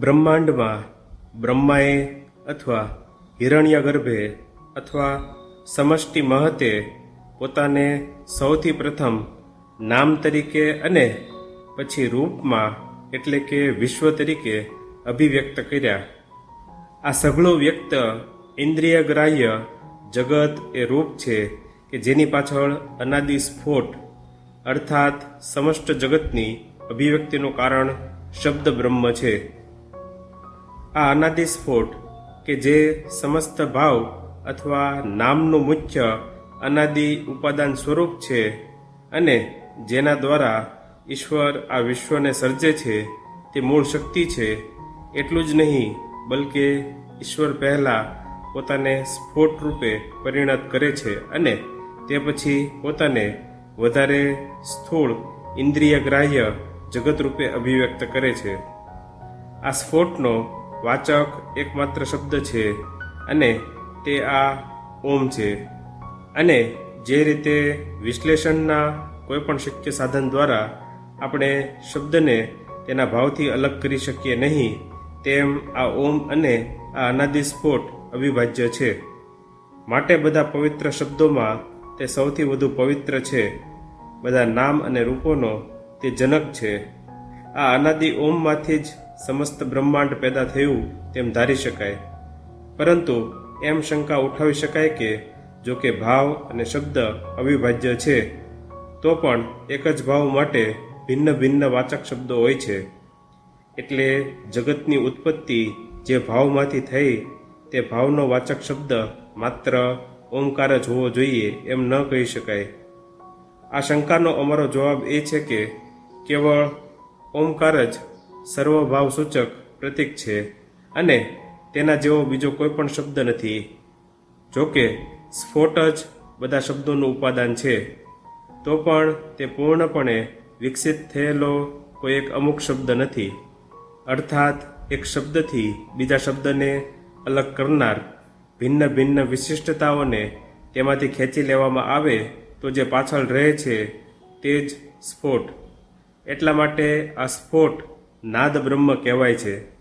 બ્રહ્માંડમાં બ્રહ્માએ અથવા હિરણ્ય ગર્ભે અથવા સમષ્ટિ મહતે પોતાને સૌથી પ્રથમ નામ તરીકે અને પછી રૂપમાં એટલે કે વિશ્વ તરીકે અભિવ્યક્ત કર્યા. આ સઘળું વ્યક્ત ઇન્દ્રિય ગ્રાહ્ય જગત એ રૂપ છે કે જેની પાછળ અનાદિ સ્ફોટ અર્થાત સમસ્ત જગતની અભિવ્યક્તિનું કારણ શબ્દ બ્રહ્મ છે. આ અનાદિ સ્ફોટ કે જે સમસ્ત ભાવ અથવા નામનું મુખ્ય અનાદિ ઉપાદાન સ્વરૂપ છે અને જેના દ્વારા ઈશ્વર આ વિશ્વને સર્જે છે, તે મૂળ શક્તિ છે, એટલું જ નહીં, બલકે ઈશ્વર પહેલાં પોતાને સ્ફોટ રૂપે પરિણત કરે છે અને તે પછી પોતાને વધારે સ્થૂળ ઇન્દ્રિય ગ્રાહ્ય જગત રૂપે અભિવ્યક્ત કરે છે. આ સ્ફોટનો વાચક એકમાત્ર શબ્દ છે અને તે આ ઓમ છે. અને જે રીતે વિશ્લેષણના કોઈપણ શક્ય સાધન દ્વારા આપણે શબ્દને તેના ભાવથી અલગ કરી શકીએ નહીં, તેમ આ ઓમ અને આ અનાદિ સ્ફોટ અવિભાજ્ય છે. માટે બધા પવિત્ર શબ્દોમાં તે સૌથી વધુ પવિત્ર છે. બધા નામ અને રૂપોનો તે જનક છે. આ અનાદિ ઓમમાંથી જ સમસ્ત બ્રહ્માંડ પેદા થયું તેમ ધારી શકાય. પરંતુ એમ શંકા ઉઠાવી શકાય કે જો કે ભાવ અને શબ્દ અવિભાજ્ય છે, તો પણ એક જ ભાવ માટે ભિન્ન ભિન્ન વાચક શબ્દો હોય છે. એટલે જગતની ઉત્પત્તિ જે ભાવમાંથી થઈ, તે ભાવનો વાચક શબ્દ માત્ર ઓમકાર જ હોવો જોઈએ એમ ન કહી શકાય. આ શંકાનો અમારો જવાબ એ છે કે કેવળ ઓમકાર જ સર્વભાવ સૂચક પ્રતીક છે અને તેના જેવો બીજો કોઈ પણ શબ્દ નથી. જોકે સ્ફોટ જ બધા શબ્દોનું ઉપાદાન છે, તો પણ તે પૂર્ણપણે વિકસિત થયેલો કોઈ એક અમુક શબ્દ નથી. અર્થાત, એક શબ્દથી બીજા શબ્દને અલગ કરનાર ભિન્ન ભિન્ન વિશિષ્ટતાઓને તેમાંથી ખેંચી લેવામાં આવે તો જે પાછળ રહે છે તે જ સ્ફોટ. એટલા માટે આ સ્ફોટ નાદ બ્રહ્મ કહેવાય છે.